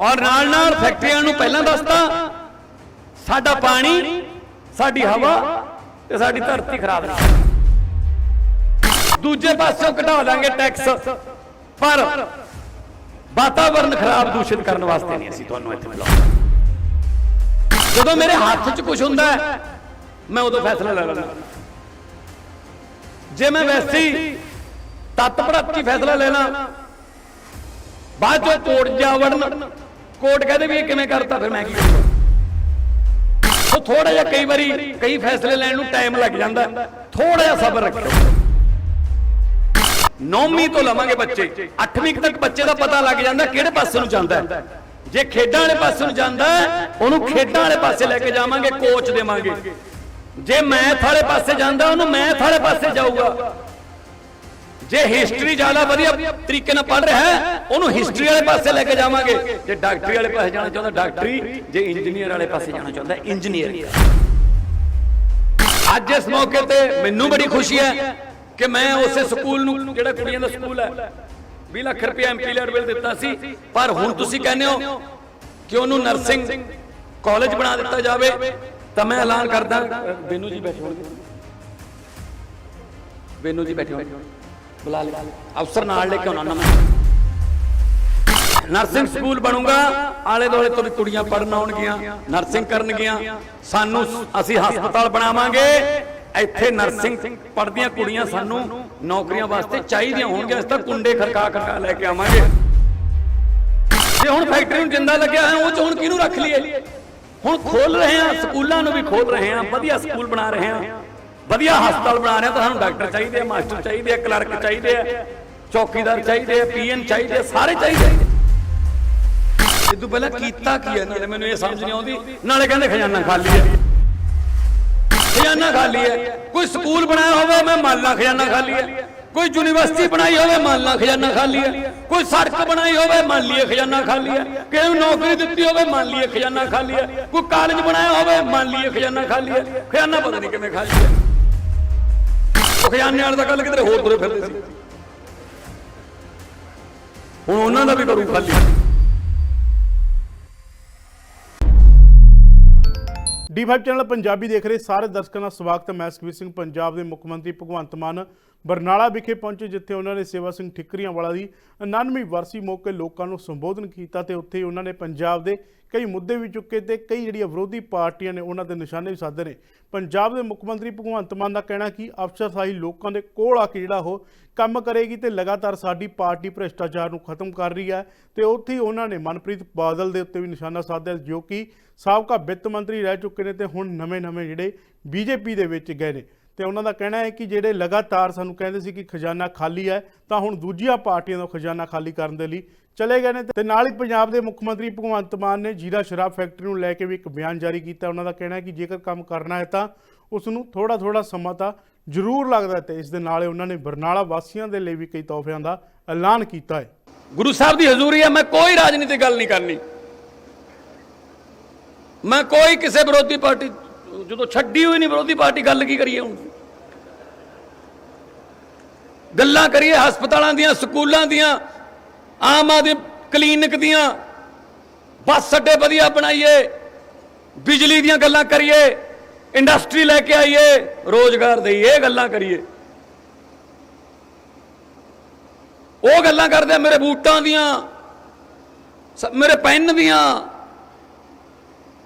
ਔਰ ਨਾਲ ਨਾਲ ਫੈਕਟਰੀਆਂ ਨੂੰ ਪਹਿਲਾਂ ਦੱਸਤਾ ਸਾਡਾ ਪਾਣੀ ਸਾਡੀ ਹਵਾ ਤੇ ਸਾਡੀ ਧਰਤੀ ਖਰਾਬ ਨਾ ਦੂਜੇ ਪਾਸਿਓਂ ਘਟਾ ਲਾਂਗੇ ਟੈਕਸ ਪਰ ਵਾਤਾਵਰਨ ਖਰਾਬ ਦੂਸ਼ਿਤ ਕਰਨ ਵਾਸਤੇ ਨਹੀਂ ਅਸੀਂ ਤੁਹਾਨੂੰ ਇੱਥੇ ਬੁਲਾਉਂਦੇ ਜਦੋਂ ਮੇਰੇ ਹੱਥ 'ਚ ਕੁਝ ਹੁੰਦਾ ਮੈਂ ਉਦੋਂ ਫੈਸਲਾ ਲੈ ਲੈਂਦਾ। ਜੇ ਮੈਂ ਵੈਸੇ ਤੱਤ ਪੜਤੀ ਫੈਸਲਾ ਲੈਣਾ ਬਾਅਦ ਚੋਂ ਕੋਰਟ ਜਾ ਵੜਨ ਕੋਰਟ ਕਹਦੇ ਵੀ ਇਹ ਕਿਵੇਂ ਕਰਤਾ, ਫਿਰ ਮੈਂ ਕੀ ਉਹ ਥੋੜਾ ਜਿਹਾ ਕਈ ਵਾਰੀ ਕਈ ਫੈਸਲੇ ਲੈਣ ਨੂੰ ਟਾਈਮ ਲੱਗ ਜਾਂਦਾ। ਥੋੜਾ ਜਿਹਾ ਸਬਰ ਰੱਖੋ ਨੌਵੀਂ ਤੋਂ ਲਵਾਂਗੇ ਬੱਚੇ। 8ਵੀਂ ਤੱਕ ਬੱਚੇ ਦਾ ਪਤਾ ਲੱਗ ਜਾਂਦਾ ਕਿਹੜੇ ਪਾਸੇ ਨੂੰ ਜਾਂਦਾ ਜੇ ਖੇਡਾਂ ਵਾਲੇ ਪਾਸੇ ਨੂੰ ਜਾਂਦਾ ਉਹਨੂੰ ਖੇਡਾਂ ਵਾਲੇ ਪਾਸੇ ਲੈ ਕੇ ਜਾਵਾਂਗੇ ਕੋਚ ਦੇਵਾਂਗੇ। ਜੇ ਮੈਥ ਵਾਲੇ ਪਾਸੇ ਜਾਂਦਾ, ਉਹਨੂੰ ਮੈਥ ਵਾਲੇ ਪਾਸੇ ਜਾਊਗਾ। ਜੇ ਹਿਸਟਰੀ ਜ਼ਿਆਦਾ ਵਧੀਆ ਤਰੀਕੇ ਨਾਲ ਪੜ੍ਹ ਰਿਹਾ ਹੈ ਉਹਨੂੰ ਹਿਸਟਰੀ ਵਾਲੇ ਪਾਸੇ ਲੈ ਕੇ ਜਾਵਾਂਗੇ। ਜੇ ਡਾਕਟਰੀ ਵਾਲੇ ਪਾਸੇ ਜਾਣਾ ਚਾਹੁੰਦਾ ਡਾਕਟਰੀ ਜੇ ਇੰਜੀਨੀਅਰ ਵਾਲੇ ਪਾਸੇ ਜਾਣਾ ਚਾਹੁੰਦਾ ਇੰਜੀਨੀਅਰ ਅੱਜ ਇਸ ਮੌਕੇ ਤੇ ਮੈਨੂੰ ਬੜੀ ਖੁਸ਼ੀ ਹੈ ਕਿ ਮੈਂ ਉਸੇ ਸਕੂਲ ਨੂੰ ਜਿਹੜਾ ਕੁੜੀਆਂ ਦਾ ਸਕੂਲ ਹੈ 20 ਲੱਖ ਰੁਪਏ ਐਮਪੀ ਲੈਡ ਬਿੱਲ ਦਿੱਤਾ ਸੀ। ਪਰ ਹੁਣ ਤੁਸੀਂ ਕਹਿੰਦੇ ਹੋ ਕਿ ਉਹਨੂੰ ਨਰਸਿੰਗ ਕਾਲਜ ਬਣਾ ਦਿੱਤਾ ਜਾਵੇ। ਤਾਂ ਮੈਂ ਐਲਾਨ ਕਰਦਾ ਬੇਨੂ ਜੀ ਬੈਠੇ। ਹੋਣਗੇ ਬੇਨੂ ਜੀ ਬੈਠੇ। ਹੋਣਗੇ ਬੁਲਾ ਲੈ। ਅਫਸਰ ਨਾਲ ਲੈ ਕੇ ਆਉਣਾ ਨਾ ਮੈਂ। ਨਰਸਿੰਗ ਸਕੂਲ ਬਣੂਗਾ ਆਲੇ ਦੁਆਲੇ ਤੋਂ ਵੀ ਕੁੜੀਆਂ ਪੜਨ ਆਉਣਗੀਆਂ ਨਰਸਿੰਗ ਕਰਨਗੀਆਂ। ਸਾਨੂੰ ਅਸੀਂ ਹਸਪਤਾਲ ਬਣਾਵਾਂਗੇ। ਇੱਥੇ ਨਰਸਿੰਗ ਪੜਦੀਆਂ ਕੁੜੀਆਂ ਸਾਨੂੰ ਨੌਕਰੀਆਂ ਵਾਸਤੇ ਚਾਹੀਦੀਆਂ ਹੋਣਗੀਆਂ। ਇਸ ਤਾਂ ਕੁੰਡੇ ਖੜਕਾ ਖੜਕਾ ਲੈ ਕੇ ਆਵਾਂਗੇ। ਜੇ ਹੁਣ ਫੈਕਟਰੀ ਨੂੰ ਜਿੰਦਾ ਲੱਗਿਆ ਹੈ ਉਹ ਚ ਹੁਣ ਕਿਹਨੂੰ ਰੱਖ ਲਈਏ? ਹੁਣ ਖੋਲ ਰਹੇ ਆ ਸਕੂਲਾਂ ਨੂੰ ਵੀ ਖੋਲ ਰਹੇ ਆ ਵਧੀਆ ਸਕੂਲ ਬਣਾ ਰਹੇ ਆ ਵਧੀਆ ਹਸਪਤਾਲ ਬਣਾ ਰਿਹਾ ਤਾਂ ਸਾਨੂੰ ਡਾਕਟਰ ਚਾਹੀਦੇ ਆ, ਮਾਸਟਰ ਚਾਹੀਦੇ ਆ, ਕਲਰਕ ਚਾਹੀਦੇ ਆ, ਚੌਕੀਦਾਰ ਚਾਹੀਦੇ ਆ, ਪੀਐਨ ਚਾਹੀਦੇ ਆ, ਸਾਰੇ ਚਾਹੀਦੇ ਇਹ ਤੋਂ ਪਹਿਲਾਂ ਕੀਤਾ ਕੀ ਹੈ ਨਾਲੇ ਮੈਨੂੰ ਇਹ ਸਮਝ ਨਹੀਂ ਆਉਂਦੀ। ਨਾਲੇ ਕਹਿੰਦੇ ਖਜ਼ਾਨਾ ਖਾਲੀ ਹੈ ਖਜ਼ਾਨਾ ਖਾਲੀ ਹੈ ਕੋਈ ਸਕੂਲ ਬਣਾਇਆ ਹੋਵੇ, ਮੈਂ ਮੰਨ ਲਾ ਖਜ਼ਾਨਾ ਖਾਲੀ ਹੈ ਕੋਈ ਯੂਨੀਵਰਸਿਟੀ ਬਣਾਈ ਹੋਵੇ, ਮੰਨ ਲਾ ਖਜ਼ਾਨਾ ਖਾਲੀ ਹੈ ਕੋਈ ਸੜਕ ਬਣਾਈ ਹੋਵੇ, ਮੰਨ ਲਈਏ ਖਜ਼ਾਨਾ ਖਾਲੀ ਹੈ ਕਿਸੇ ਨੂੰ ਨੌਕਰੀ ਦਿੱਤੀ ਹੋਵੇ, ਮੰਨ ਲਈਏ ਖਜ਼ਾਨਾ ਖਾਲੀ ਹੈ ਕੋਈ ਕਾਲਜ ਬਣਾਇਆ ਹੋਵੇ, ਮੰਨ ਲਈਏ ਖਜ਼ਾਨਾ ਖਾਲੀ ਹੈ ਖਜ਼ਾਨਾ ਪਤਾ ਨਹੀਂ ਕਿਵੇਂ ਖਾਲੀ ਹੈ ਖਜ਼ਾਨੇ ਵਾਲੇ ਤਾਂ ਗੱਲ ਕਿਤੇ ਹੋਰ ਤੁਰੇ ਫਿਰਦੇ ਸੀ। ਹੁਣ ਉਹਨਾਂ ਦਾ ਵੀ ਕਰੂ ਖਾਲੀ। ਡੀ5 ਚੈਨਲ ਪੰਜਾਬੀ ਦੇਖ ਰਹੇ ਸਾਰੇ ਦਰਸ਼ਕਾਂ ਦਾ ਸਵਾਗਤ ਹੈ। ਮੈਂ ਸੁਖਬੀਰ ਸਿੰਘ, ਪੰਜਾਬ ਦੇ ਮੁੱਖ ਮੰਤਰੀ ਭਗਵੰਤ ਮਾਨ। ਬਰਨਾਲਾ ਵਿਖੇ ਪਹੁੰਚੇ ਜਿੱਥੇ ਉਹਨਾਂ ਨੇ ਸੇਵਾ ਸਿੰਘ ਠਿਕਰੀਆਂ ਵਾਲਾ ਦੀ 99ਵੀਂ ਵਰਸੀ ਮੌਕੇ ਲੋਕਾਂ ਨੂੰ ਸੰਬੋਧਨ ਕੀਤਾ ਤੇ ਉੱਥੇ ਉਹਨਾਂ ਨੇ ਪੰਜਾਬ ਦੇ ਕਈ ਮੁੱਦੇ ਵੀ ਚੁੱਕੇ ਤੇ ਕਈ ਜਿਹੜੀਆਂ ਵਿਰੋਧੀ ਪਾਰਟੀਆਂ ਨੇ ਉਹਨਾਂ ਦੇ ਨਿਸ਼ਾਨੇ ਵੀ ਸਾਧੇ ਨੇ। ਪੰਜਾਬ ਦੇ ਮੁੱਖ ਮੰਤਰੀ ਭਗਵੰਤ ਮਾਨ ਦਾ ਕਹਿਣਾ ਕਿ ਅਫਸਰਸ਼ਾਹੀ ਲੋਕਾਂ ਦੇ ਕੋਲ ਆ ਕੇ ਜਿਹੜਾ ਉਹ ਕੰਮ ਕਰੇਗੀ ਤੇ ਲਗਾਤਾਰ ਸਾਡੀ ਪਾਰਟੀ ਭ੍ਰਿਸ਼ਟਾਚਾਰ ਨੂੰ ਖਤਮ ਕਰ ਰਹੀ ਹੈ ਤੇ ਉੱਥੇ ਹੀ ਉਹਨਾਂ ਨੇ ਮਨਪ੍ਰੀਤ ਬਾਦਲ ਦੇ ਉੱਤੇ ਵੀ ਨਿਸ਼ਾਨਾ ਸਾਧਿਆ ਜੋ ਕਿ ਸਾਬਕਾ ਵਿੱਤ ਮੰਤਰੀ ਰਹਿ ਚੁੱਕੇ ਨੇ ਤੇ ਹੁਣ ਨਵੇਂ-ਨਵੇਂ ਜਿਹੜੇ ਬੀਜੇਪੀ ਦੇ ਵਿੱਚ ਗਏ ਨੇ। ਤੇ ਉਹਨਾਂ ਦਾ ਕਹਿਣਾ ਹੈ ਕਿ ਜਿਹੜੇ ਲਗਾਤਾਰ ਸਾਨੂੰ ਕਹਿੰਦੇ ਸੀ ਕਿ ਖਜ਼ਾਨਾ ਖਾਲੀ ਹੈ, ਤਾਂ ਹੁਣ ਦੂਜੀਆਂ ਪਾਰਟੀਆਂ ਦਾ ਖਜ਼ਾਨਾ ਖਾਲੀ ਕਰਨ ਦੇ ਲਈ ਚਲੇ ਗਏ ਨੇ। ਤੇ ਨਾਲ ਹੀ ਪੰਜਾਬ ਦੇ ਮੁੱਖ ਮੰਤਰੀ ਭਗਵੰਤ ਮਾਨ ਨੇ ਜੀਰਾ ਸ਼ਰਾਬ ਫੈਕਟਰੀ ਨੂੰ ਲੈ ਕੇ ਵੀ ਇੱਕ ਬਿਆਨ ਜਾਰੀ ਕੀਤਾ। ਉਹਨਾਂ ਦਾ ਕਹਿਣਾ ਹੈ ਕਿ ਜੇਕਰ ਕੰਮ ਕਰਨਾ ਹੈ ਤਾਂ ਉਸ ਨੂੰ ਥੋੜਾ ਥੋੜਾ ਸਮਾਂ ਤਾਂ ਜ਼ਰੂਰ ਲੱਗਦਾ ਤੇ ਇਸ ਦੇ ਨਾਲ ਹੀ ਉਹਨਾਂ ਨੇ ਬਰਨਾਲਾ ਵਾਸੀਆਂ ਦੇ ਲਈ ਵੀ ਕਈ ਤੋਹਫਿਆਂ ਦਾ ਐਲਾਨ ਕੀਤਾ ਹੈ। ਗੁਰੂ ਸਾਹਿਬ ਦੀ ਹਜ਼ੂਰੀ ਹੈ, ਮੈਂ ਕੋਈ ਰਾਜਨੀਤਿਕ ਗੱਲ ਨਹੀਂ ਕਰਨੀ। ਮੈਂ ਕੋਈ ਕਿਸੇ ਵਿਰੋਧੀ ਪਾਰਟੀ ਜਦੋਂ ਛੱਡੀ ਹੋਈ ਨਹੀਂ ਵਿਰੋਧੀ ਪਾਰਟੀ ਗੱਲ ਕੀ ਕਰੀਏ ਹੁਣ? ਗੱਲਾਂ ਕਰੀਏ ਹਸਪਤਾਲਾਂ ਦੀਆਂ, ਸਕੂਲਾਂ ਦੀਆਂ, ਆਮ ਆਦਮੀ ਕਲੀਨਿਕ ਦੀਆਂ, ਬੱਸ ਅੱਡੇ ਵਧੀਆ ਬਣਾਈਏ, ਬਿਜਲੀ ਦੀਆਂ ਗੱਲਾਂ ਕਰੀਏ, ਇੰਡਸਟਰੀ ਲੈ ਕੇ ਆਈਏ, ਰੋਜ਼ਗਾਰ ਦੇਈਏ ਇਹ ਗੱਲਾਂ ਕਰੀਏ। ਉਹ ਗੱਲਾਂ ਕਰਦੇ ਮੇਰੇ ਬੂਟਾਂ ਦੀਆਂ ਮੇਰੇ ਪੈਨ ਦੀਆਂ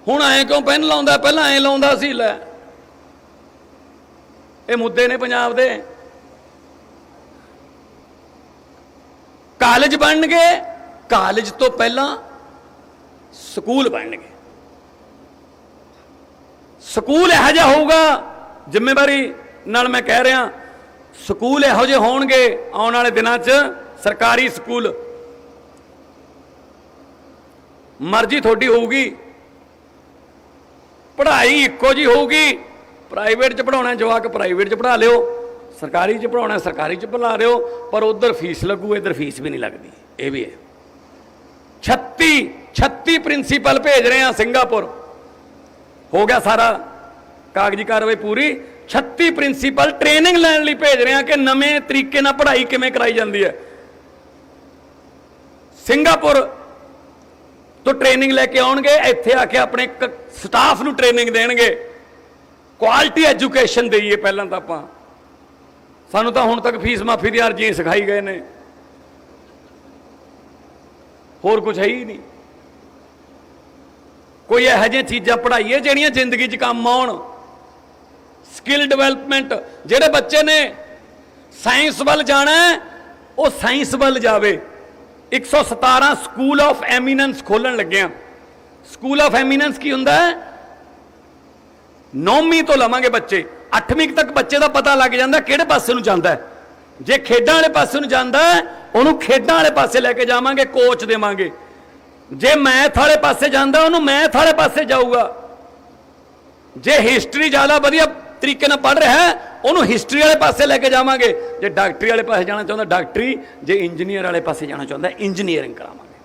ਹੁਣ ਐਂ ਕਿਉਂ ਪੈਨ ਲਾਉਂਦਾ? ਪਹਿਲਾਂ ਐਂ ਲਾਉਂਦਾ ਸੀ, ਲੈ। ਇਹ ਮੁੱਦੇ ਨੇ ਪੰਜਾਬ ਦੇ। ਕਾਲਜ ਬਣਨਗੇ। ਕਾਲਜ ਤੋਂ ਪਹਿਲਾਂ ਸਕੂਲ ਬਣਨਗੇ। ਸਕੂਲ ਇਹੋ ਜਿਹਾ ਹੋਊਗਾ, ਜ਼ਿੰਮੇਵਾਰੀ ਨਾਲ ਮੈਂ ਕਹਿ ਰਿਹਾ, ਸਕੂਲ ਇਹੋ ਜਿਹੇ ਹੋਣਗੇ ਆਉਣ ਵਾਲੇ ਦਿਨਾਂ 'ਚ, ਸਰਕਾਰੀ ਸਕੂਲ। ਮਰਜ਼ੀ ਤੁਹਾਡੀ ਹੋਊਗੀ। ਪੜ੍ਹਾਈ ਇੱਕੋ ਜੀ ਹੋਊਗੀ। ਪ੍ਰਾਈਵੇਟ 'ਚ ਪੜਾਉਣਾ ਜਵਾਕ ਪ੍ਰਾਈਵੇਟ 'ਚ ਪੜ੍ਹਾ ਲਿਓ। ਸਰਕਾਰੀ 'ਚ ਪੜਾਉਣਾ ਸਰਕਾਰੀ 'ਚ ਪੜ੍ਹਾ ਲਿਓ, ਪਰ ਉਧਰ ਫੀਸ ਲੱਗੂ, ਇਧਰ ਫੀਸ ਵੀ ਨਹੀਂ ਲੱਗਦੀ। ਇਹ ਵੀ ਹੈ। 36 36 ਪ੍ਰਿੰਸੀਪਲ ਭੇਜ ਰਹੇ ਆ ਸਿੰਗਾਪੁਰ। ਹੋ ਗਿਆ ਸਾਰਾ ਕਾਗਜ਼ੀ ਕਾਰਵਾਈ ਪੂਰੀ। 36 ਪ੍ਰਿੰਸੀਪਲ ਟ੍ਰੇਨਿੰਗ ਲੈਣ ਲਈ ਭੇਜ ਰਹੇ ਆ ਕਿ ਨਵੇਂ ਤਰੀਕੇ ਨਾਲ ਪੜ੍ਹਾਈ ਕਿਵੇਂ ਕਰਾਈ ਜਾਂਦੀ ਹੈ। ਸਿੰਗਾਪੁਰ ਤੋਂ ਟ੍ਰੇਨਿੰਗ ਲੈ ਕੇ ਆਉਣਗੇ, ਇੱਥੇ ਆ ਕੇ ਆਪਣੇ ਸਟਾਫ ਨੂੰ ਟ੍ਰੇਨਿੰਗ ਦੇਣਗੇ। ਕੁਆਲਿਟੀ ਐਜੂਕੇਸ਼ਨ ਦੇਈਏ ਪਹਿਲਾਂ ਤਾਂ ਆਪਾਂ। ਸਾਨੂੰ ਤਾਂ ਹੁਣ ਤੱਕ ਫੀਸ ਮਾਫੀ ਦੀ ਅਰਜ਼ੀ ਸਿਖਾਈ ਗਏ ਨੇ। ਹੋਰ ਕੁਝ ਹੈ ਹੀ ਨਹੀਂ। ਕੋਈ ਇਹੋ ਜਿਹੀਆਂ ਚੀਜ਼ਾਂ ਪੜ੍ਹਾਈਏ ਜਿਹੜੀਆਂ ਜ਼ਿੰਦਗੀ 'ਚ ਕੰਮ ਆਉਣ। ਸਕਿੱਲ ਡਿਵੈਲਪਮੈਂਟ ਜਿਹੜੇ ਬੱਚੇ ਨੇ ਸਾਇੰਸ ਵੱਲ ਜਾਣਾ ਉਹ ਸਾਇੰਸ ਵੱਲ ਜਾਵੇ। 117 ਸਕੂਲ ਆਫ ਐਮੀਨੈਂਸ ਖੋਲਣ ਲੱਗਿਆ ਸਕੂਲ ਆਫ ਐਮੀਨੈਂਸ ਕੀ ਹੁੰਦਾ ਹੈ? ਨੌਵੀਂ ਤੋਂ ਲਵਾਂਗੇ ਬੱਚੇ। 8ਵੀਂ ਤੱਕ ਬੱਚੇ ਦਾ ਪਤਾ ਲੱਗ ਜਾਂਦਾ ਕਿਹੜੇ ਪਾਸੇ ਨੂੰ ਜਾਂਦਾ ਜੇ ਖੇਡਾਂ ਵਾਲੇ ਪਾਸੇ ਨੂੰ ਜਾਂਦਾ ਉਹਨੂੰ ਖੇਡਾਂ ਵਾਲੇ ਪਾਸੇ ਲੈ ਕੇ ਜਾਵਾਂਗੇ ਕੋਚ ਦੇਵਾਂਗੇ। ਜੇ ਮੈਥ ਵਾਲੇ ਪਾਸੇ ਜਾਂਦਾ, ਉਹਨੂੰ ਮੈਥ ਵਾਲੇ ਪਾਸੇ ਜਾਊਗਾ। ਜੇ ਹਿਸਟਰੀ ਜ਼ਿਆਦਾ ਵਧੀਆ ਤਰੀਕੇ ਨਾਲ ਪੜ੍ਹ ਰਿਹਾ ਹੈ, ਉਹਨੂੰ ਹਿਸਟਰੀ ਵਾਲੇ ਪਾਸੇ ਲੈ ਕੇ ਜਾਵਾਂਗੇ। ਜੇ ਡਾਕਟਰੀ ਵਾਲੇ ਪਾਸੇ ਜਾਣਾ ਚਾਹੁੰਦਾ, ਡਾਕਟਰੀ, ਜੇ ਇੰਜੀਨੀਅਰ ਵਾਲੇ ਪਾਸੇ ਜਾਣਾ ਚਾਹੁੰਦਾ ਇੰਜੀਨੀਅਰਿੰਗ ਕਰਾਵਾਂਗੇ।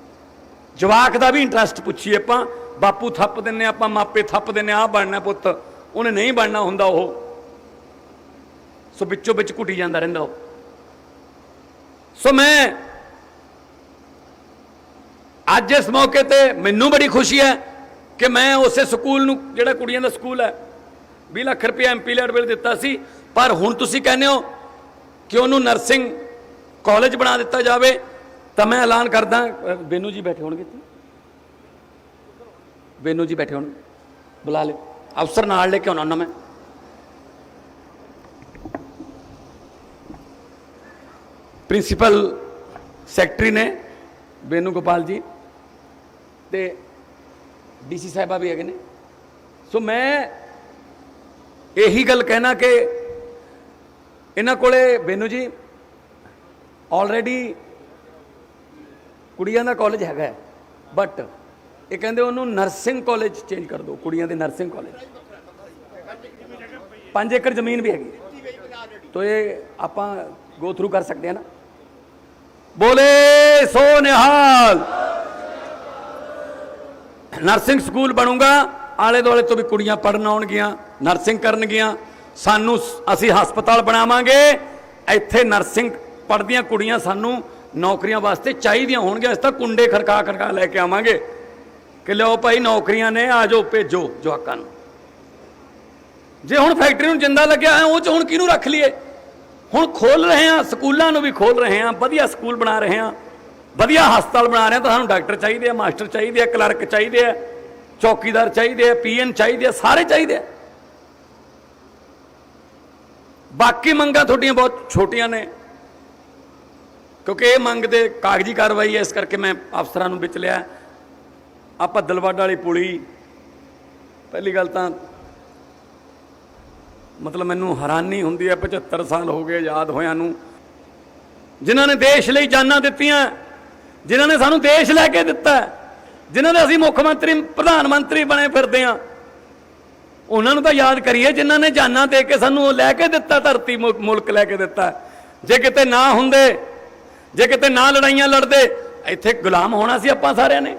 ਜਵਾਕ ਦਾ ਵੀ ਇੰਟਰਸਟ ਪੁੱਛੀਏ ਆਪਾਂ, ਬਾਪੂ ਥੱਪ ਦਿੰਨੇ ਆਪਾਂ ਮਾਪੇ ਥੱਪ ਦਿੰਨੇ ਆ ਬਣਨਾ ਪੁੱਤ। ਉਹਨੇ ਨਹੀਂ ਬਣਨਾ ਹੁੰਦਾ ਉਹ। ਸੋ ਵਿੱਚੋਂ ਵਿੱਚ ਘੁੱਟੀ ਜਾਂਦਾ ਰਹਿੰਦਾ ਉਹ। ਸੋ ਮੈਂ ਅੱਜ ਇਸ ਮੌਕੇ ਤੇ ਮੈਨੂੰ ਬੜੀ ਖੁਸ਼ੀ ਹੈ ਕਿ ਮੈਂ ਉਸੇ ਸਕੂਲ ਨੂੰ, ਜਿਹੜਾ ਕੁੜੀਆਂ ਦਾ ਸਕੂਲ ਹੈ 20 ਲੱਖ ਰੁਪਏ ਐਮਪੀ ਲੈਟ ਵੇਲੇ ਦਿੱਤਾ ਸੀ। ਪਰ ਹੁਣ ਤੁਸੀਂ ਕਹਿੰਦੇ ਹੋ ਕਿ ਉਹਨੂੰ ਨਰਸਿੰਗ ਕਾਲਜ ਬਣਾ ਦਿੱਤਾ ਜਾਵੇ ਤਾਂ ਮੈਂ ਐਲਾਨ ਕਰਦਾ ਅ, ਬੇਨੂ ਜੀ ਬੈਠੇ ਹੋਣਗੇ ਇੱਥੇ। ਬੇਨੂ ਜੀ ਬੈਠੇ ਹੋਣਗੇ। ਬੁਲਾ ਲਿਓ। ਅਫਸਰ ਨਾਲ ਲੈ ਕੇ ਆਉਣਾ ਉਹਨਾਂ ਮੈਂ। ਪ੍ਰਿੰਸੀਪਲ ਸੈਕਟਰੀ ਨੇ ਬੇਨੂ ਗੋਪਾਲ ਜੀ ਤੇ ਡੀਸੀ ਸਾਹਿਬਾ ਵੀ ਹੈਗੇ ਨੇ। ਸੋ ਮੈਂ ਇਹੀ ਗੱਲ ਕਹਿਣਾ ਕਿ ਇਹਨਾਂ ਕੋਲੇ, ਬੇਨੂ ਜੀ ਆਲਰੇਡੀ ਕੁੜੀਆਂ ਦਾ ਕਾਲਜ ਹੈਗਾ ਬਟ ਇਹ ਕਹਿੰਦੇ ਉਹਨੂੰ ਨਰਸਿੰਗ ਕਾਲਜ ਚੇਂਜ ਕਰ ਦਿਓ, ਕੁੜੀਆਂ ਦੇ ਨਰਸਿੰਗ ਕਾਲਜ 5 ਏਕੜ ਜ਼ਮੀਨ ਵੀ ਹੈਗੀ ਤੋ ਇਹ ਆਪਾਂ ਗੋ ਥਰੂ ਕਰ ਸਕਦੇ ਹਾਂ ਨਾ। ਬੋਲੇ ਸੋ ਨਿਹਾਲ ਨਰਸਿੰਗ ਸਕੂਲ ਬਣੂਗਾ। ਆਲੇ ਦੁਆਲੇ ਤੋਂ ਵੀ ਕੁੜੀਆਂ ਪੜਨ ਆਉਣਗੀਆਂ ਨਰਸਿੰਗ ਕਰਨਗੀਆਂ, ਸਾਨੂੰ ਅਸੀਂ ਹਸਪਤਾਲ ਬਣਾਵਾਂਗੇ। ਇੱਥੇ ਨਰਸਿੰਗ ਪੜਦੀਆਂ ਕੁੜੀਆਂ ਸਾਨੂੰ ਨੌਕਰੀਆਂ ਵਾਸਤੇ ਚਾਹੀਦੀਆਂ ਹੋਣਗੀਆਂ। ਅਸੀਂ ਤਾਂ ਕੁੰਡੇ ਖੜਕਾ ਖੜਕਾ ਲੈ ਕੇ ਆਵਾਂਗੇ। ਕਿ ਲਿਓ ਭਾਈ, ਨੌਕਰੀਆਂ ਨੇ, ਆ ਜਾਓ, ਭੇਜੋ ਜਵਾਕਾਂ ਨੂੰ। ਜੇ ਹੁਣ ਫੈਕਟਰੀ ਨੂੰ ਜਿੰਦਾ ਲੱਗਿਆ ਹੈ ਉਹ ਚ ਹੁਣ ਕਿਹਨੂੰ ਰੱਖ ਲਈਏ? ਹੁਣ ਖੋਲ ਰਹੇ ਆ ਸਕੂਲਾਂ ਨੂੰ ਵੀ ਖੋਲ ਰਹੇ ਆ ਵਧੀਆ ਸਕੂਲ ਬਣਾ ਰਹੇ ਆ ਵਧੀਆ ਹਸਪਤਾਲ ਬਣਾ ਰਹੇ ਆ ਤਾਂ ਸਾਨੂੰ ਡਾਕਟਰ ਚਾਹੀਦੇ ਆ, ਮਾਸਟਰ ਚਾਹੀਦੇ ਆ, ਕਲਰਕ ਚਾਹੀਦੇ ਆ। ਚੌਕੀਦਾਰ ਚਾਹੀਦੇ ਆ, ਪੀਐਨ ਚਾਹੀਦੇ ਆ, ਸਾਰੇ ਚਾਹੀਦੇ ਆ। ਬਾਕੀ ਮੰਗਾਂ ਤੁਹਾਡੀਆਂ ਬਹੁਤ ਛੋਟੀਆਂ ਨੇ। ਕਿਉਂਕਿ ਇਹ ਮੰਗ ਦੇ ਕਾਗਜ਼ੀ ਕਾਰਵਾਈ ਹੈ, ਇਸ ਕਰਕੇ ਮੈਂ ਅਫਸਰਾਂ ਨੂੰ ਵਿੱਚ ਲਿਆ। ਆਪਾਂ ਦਲਵਾਡਾ ਵਾਲੀ ਪੁਲੀ, ਪਹਿਲੀ ਗੱਲ ਤਾਂ ਮਤਲਬ ਮੈਨੂੰ ਹੈਰਾਨੀ ਹੁੰਦੀ ਹੈ 75 ਸਾਲ ਹੋ ਗਏ ਆਜ਼ਾਦ ਹੋਇਆਂ ਨੂੰ। ਜਿਨ੍ਹਾਂ ਨੇ ਦੇਸ਼ ਲਈ ਜਾਨਾਂ ਦਿੱਤੀਆਂ, ਜਿਨ੍ਹਾਂ ਨੇ ਸਾਨੂੰ ਦੇਸ਼ ਲੈ ਕੇ ਦਿੱਤਾ। ਜਿਨ੍ਹਾਂ ਦੇ ਅਸੀਂ ਮੁੱਖ ਮੰਤਰੀ, ਪ੍ਰਧਾਨ ਮੰਤਰੀ ਬਣੇ ਫਿਰਦੇ ਆ ਉਹਨਾਂ ਨੂੰ ਤਾਂ ਯਾਦ ਕਰੀਏ, ਜਿਨ੍ਹਾਂ ਨੇ ਜਾਨਾਂ ਦੇ ਕੇ ਸਾਨੂੰ ਉਹ ਲੈ ਕੇ ਦਿੱਤਾ, ਧਰਤੀ ਮੁ- ਮੁਲਕ ਲੈ ਕੇ ਦਿੱਤਾ। ਜੇ ਕਿਤੇ ਨਾ ਹੁੰਦੇ, ਜੇ ਕਿਤੇ ਨਾ ਲੜਾਈਆਂ ਲੜਦੇ, ਇੱਥੇ ਗੁਲਾਮ ਹੋਣਾ ਸੀ ਆਪਾਂ ਸਾਰਿਆਂ ਨੇ।